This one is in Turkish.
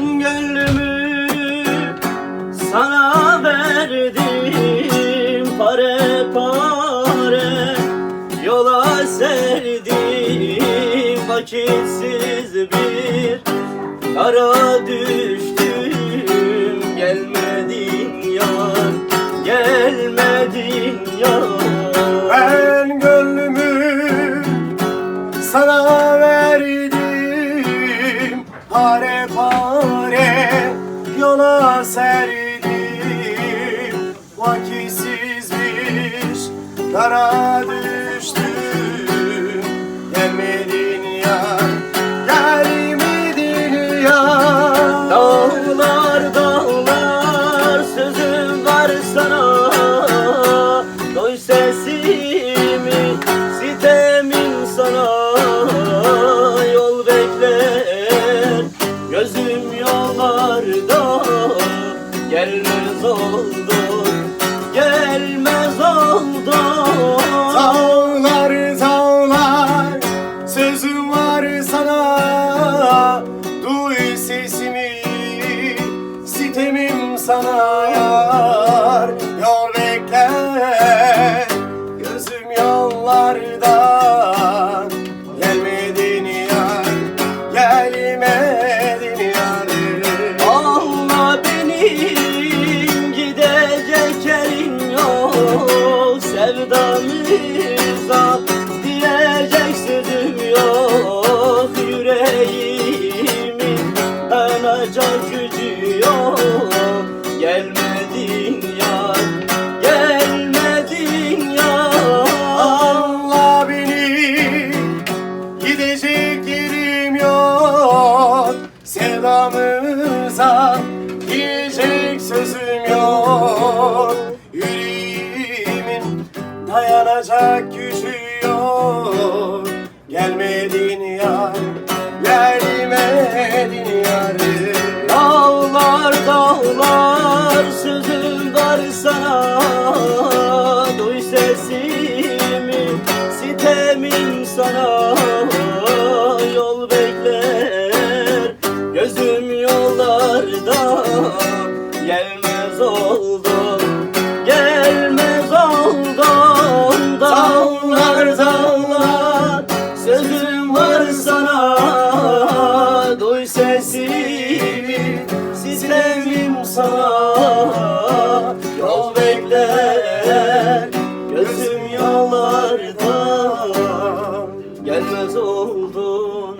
Ben gönlümü sana verdim Pare pare yola serdim. Vakitsiz bir kara düştüm Gelmedin yar, gelmedin yar Ben gönlümü sana verdim Pare pare yola serdim. Vakitsiz bir dara düştüm. Gelmedin ya, gelmedin ya. Dağlar dağlar sözüm var sana yollarda Gelmez oldu gelmez oldu. Dağlar dağlar sözüm var sana. Duy sesimi sitemim sana yerim dayanacak gücü yok Gelmedin yar, gelmedin yar. Dağlar dağlar sözüm var sana. Duy sesimi sitemim sana. Yol bekler gözüm yollarda. Gelmez oldum gelmez oldum sana Yol bekler gözüm yollarda Gelmez oldun